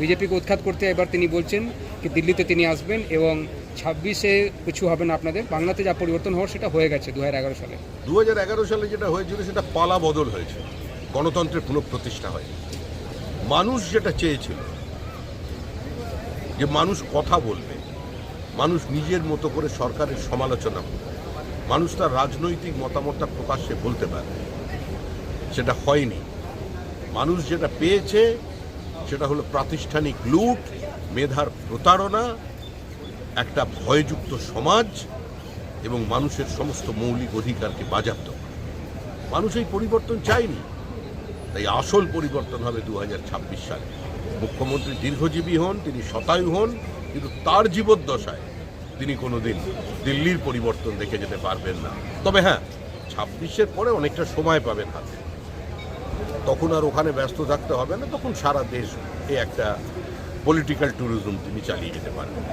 বিজেপিকে উৎখাত করতে এবার তিনি বলছেন কি দিল্লিতে তিনি আসবেন এবং ছাব্বিশে কিছু হবে না আপনাদের। বাংলাতে যা পরিবর্তন হওয়ার সেটা হয়ে গেছে দুহাজার এগারো সালে। দুহাজার এগারো সালে যেটা হয়েছিল সেটা পালা বদল হয়েছে। গণতন্ত্রের পুনঃপ্রতিষ্ঠা হয় মানুষ যেটা চেয়েছিল, যে মানুষ কথা বলবে, মানুষ নিজের মতো করে সরকারের সমালোচনা করবে, মানুষ তার রাজনৈতিক মতামতটা প্রকাশ্যে বলতে পারবে, সেটা হয়নি। মানুষ যেটা পেয়েছে সেটা হলো প্রাতিষ্ঠানিক লুট, মেধার প্রতারণা, একটা ভয়যুক্ত সমাজ এবং মানুষের সমস্ত মৌলিক অধিকারকে বাজাপ্ত মানুষ এই পরিবর্তন চায়নি, তাই আসল পরিবর্তন হবে দু হাজার ছাব্বিশ সালে। মুখ্যমন্ত্রী দীর্ঘজীবী হন, তিনি শতায়ু হন, কিন্তু তার জীবদ্দশায় তিনি কোনোদিন দিল্লির পরিবর্তন দেখে যেতে পারবেন না। তবে হ্যাঁ ছাব্বিশের পরে অনেকটা সময় পাবেন হাতে। তখন আর ওখানে ব্যস্ত থাকতে হবে না, তখন সারা দেশ এ একটা পলিটিক্যাল ট্যুরিজম তিনি চালিয়ে যেতে পারবেন।